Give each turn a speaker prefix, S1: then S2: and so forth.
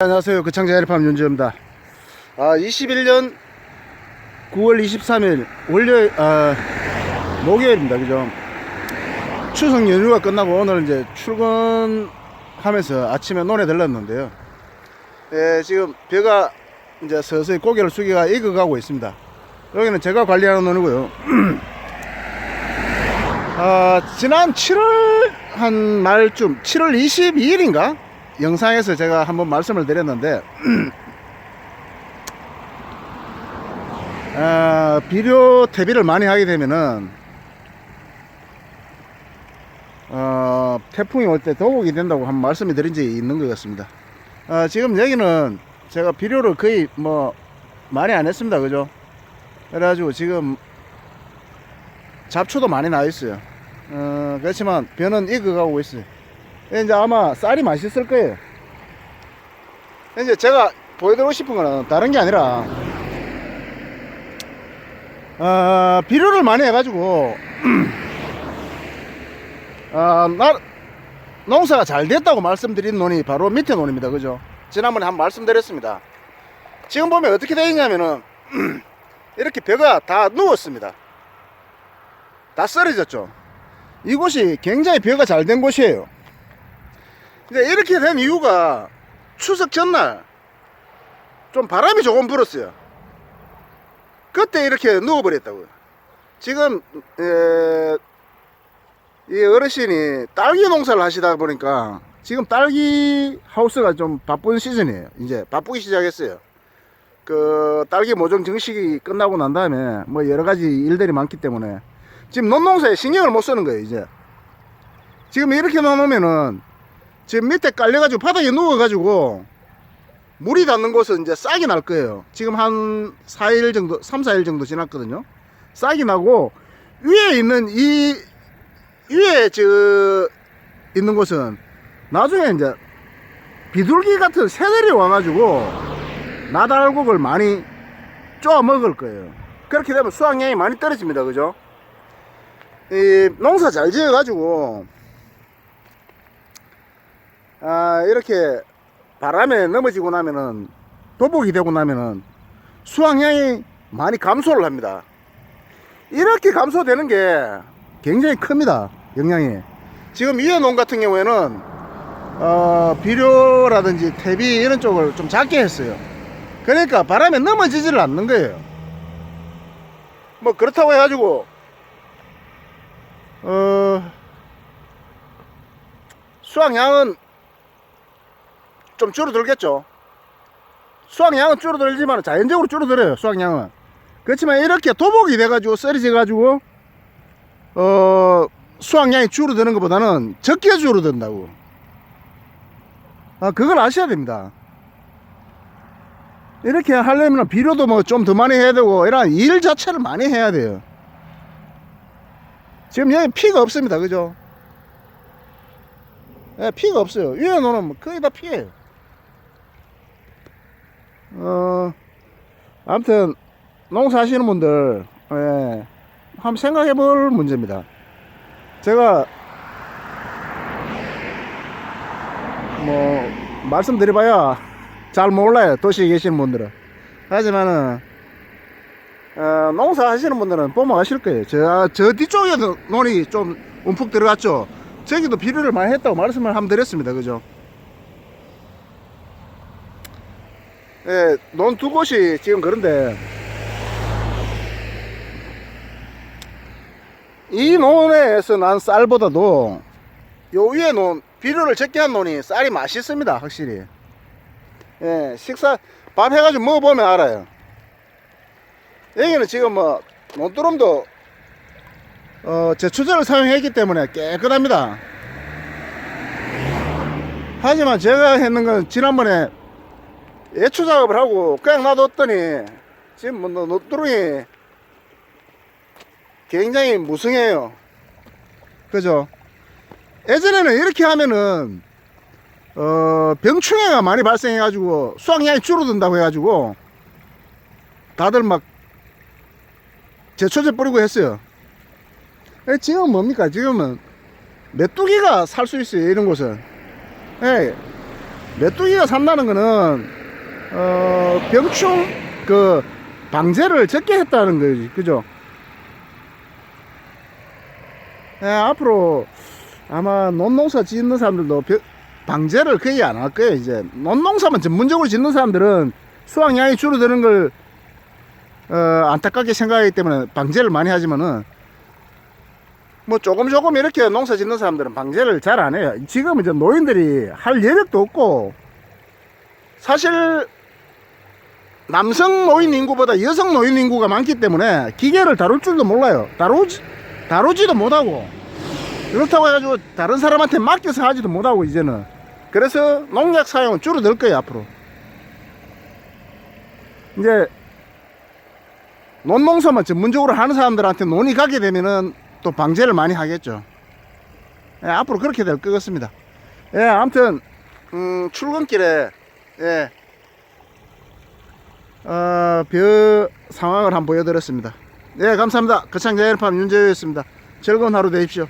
S1: 안녕하세요. 그창자 해리팜 윤지입니다. 아, 21년 9월 23일 월요일 아, 목요일입니다. 그죠? 추석 연휴가 끝나고 오늘 이제 출근하면서 아침에 논에 들렀는데요. 예, 지금 벼가 이제 서서히 고개를 숙여가 익어가고 있습니다. 여기는 제가 관리하는 논이고요. 아, 지난 7월 한 말쯤 7월 22일인가 영상에서 제가 한번 말씀을 드렸는데 아, 비료 퇴비를 많이 하게 되면은 어, 태풍이 올때 도곡이 된다고 한 말씀이 드린 적이 있는 것 같습니다. 아, 지금 여기는 제가 비료를 거의 뭐 많이 안 했습니다. 그죠? 그래가지고 지금 잡초도 많이 나 있어요. 어, 그렇지만 벼는 익어가고 있어요. 이제 아마 쌀이 맛있을 거예요. 이제 제가 보여드리고 싶은 거는 다른 게 아니라, 어, 비료를 많이 해가지고, 어, 나, 농사가 잘 됐다고 말씀드린 논이 바로 밑에 논입니다. 그죠? 지난번에 한번 말씀드렸습니다. 지금 보면 어떻게 되어 있냐면은, 이렇게 벼가 다 누웠습니다. 다 쓰러졌죠. 이곳이 굉장히 벼가 잘 된 곳이에요. 근데 이렇게 된 이유가 추석 전날 좀 바람이 조금 불었어요. 그때 이렇게 누워버렸다고요. 지금 에, 이 어르신이 딸기 농사를 하시다 보니까 지금 딸기 하우스가 좀 바쁜 시즌이에요. 이제 바쁘기 시작했어요. 그 딸기 모종 정식이 끝나고 난 다음에 뭐 여러 가지 일들이 많기 때문에 지금 논농사에 신경을 못 쓰는 거예요. 이제 지금 이렇게 놓으면은 지금 밑에 깔려가지고 바닥에 누워가지고 물이 닿는 곳은 이제 싹이 날 거예요. 지금 한 4일 정도, 3, 4일 정도 지났거든요. 싹이 나고 위에 있는 이 위에 저 있는 곳은 나중에 이제 비둘기 같은 새들이 와가지고 나달국을 많이 쪼아 먹을 거예요. 그렇게 되면 수확량이 많이 떨어집니다. 그죠? 이 농사 잘 지어가지고 아, 이렇게 바람에 넘어지고 나면은 도복이 되고 나면은 수확량이 많이 감소를 합니다. 이렇게 감소되는 게 굉장히 큽니다. 영향이. 지금 위에 농 같은 경우에는 어, 비료라든지 퇴비 이런 쪽을 좀 작게 했어요. 그러니까 바람에 넘어지지를 않는 거예요. 뭐 그렇다고 해가지고 어, 수확량은 좀 줄어들겠죠. 수확량은 줄어들지만 자연적으로 줄어들어요. 수확량은. 그렇지만 이렇게 도복이 돼가지고 썰어져가지고 어 수확량이 줄어드는 것보다는 적게 줄어든다고. 아 그걸 아셔야 됩니다. 이렇게 하려면 비료도 뭐 좀 더 많이 해야 되고 이런 일 자체를 많이 해야 돼요. 지금 여기 피가 없습니다. 그죠? 예, 피가 없어요. 위에 놓으면 거의 다 피예요. 어, 아무튼, 농사 하시는 분들, 예, 한번 생각해 볼 문제입니다. 제가, 뭐, 말씀드려봐야 잘 몰라요. 도시에 계시는 분들은. 하지만은, 어, 농사 하시는 분들은 보면 아실 거예요. 저, 저 뒤쪽에도 논이 좀 움푹 들어갔죠. 저기도 비료를 많이 했다고 말씀을 한번 드렸습니다. 그죠? 예, 논 두 곳이 지금 그런데 이 논에서 난 쌀보다도 요 위에 논 비료를 적게 한 논이 쌀이 맛있습니다. 확실히. 예, 식사 밥 해가지고 먹어보면 알아요. 여기는 지금 뭐 논두름도 어, 제초제를 사용했기 때문에 깨끗합니다. 하지만 제가 했는 건 지난번에 예초 작업을 하고 그냥 놔뒀더니 지금 뭐 노- 노뚜루이 굉장히 무성해요. 그죠? 예전에는 이렇게 하면은 어, 병충해가 많이 발생해 가지고 수확량이 줄어든다고 해 가지고 다들 막 제초제 뿌리고 했어요. 예, 지금은 뭡니까? 지금은 메뚜기가 살 수 있어요. 이런 곳은. 예. 메뚜기가 산다는 거는 어, 병충 그 방제를 적게 했다는 거지, 그죠? 예, 앞으로 아마 논농사 짓는 사람들도 벼- 방제를 거의 안 할 거예요, 이제. 논농사만 전문적으로 짓는 사람들은 수확량이 줄어드는 걸 어, 안타깝게 생각하기 때문에 방제를 많이 하지만은 뭐 조금 조금 이렇게 농사 짓는 사람들은 방제를 잘 안 해요. 지금 이제 노인들이 할 여력도 없고 사실 남성 노인 인구보다 여성 노인 인구가 많기 때문에 기계를 다룰 줄도 몰라요. 다루지, 다루지도 못하고. 그렇다고 해가지고 다른 사람한테 맡겨서 하지도 못하고 이제는. 그래서 농약 사용은 줄어들 거예요 앞으로. 이제 논농사만 전문적으로 하는 사람들한테 논이 가게 되면은 또 방제를 많이 하겠죠. 예, 앞으로 그렇게 될 것 같습니다. 예 아무튼 음, 출근길에 예 어, 벼 상황을 한번 보여드렸습니다. 예 감사합니다. 거창자연팜 윤재호였습니다. 즐거운 하루 되십시오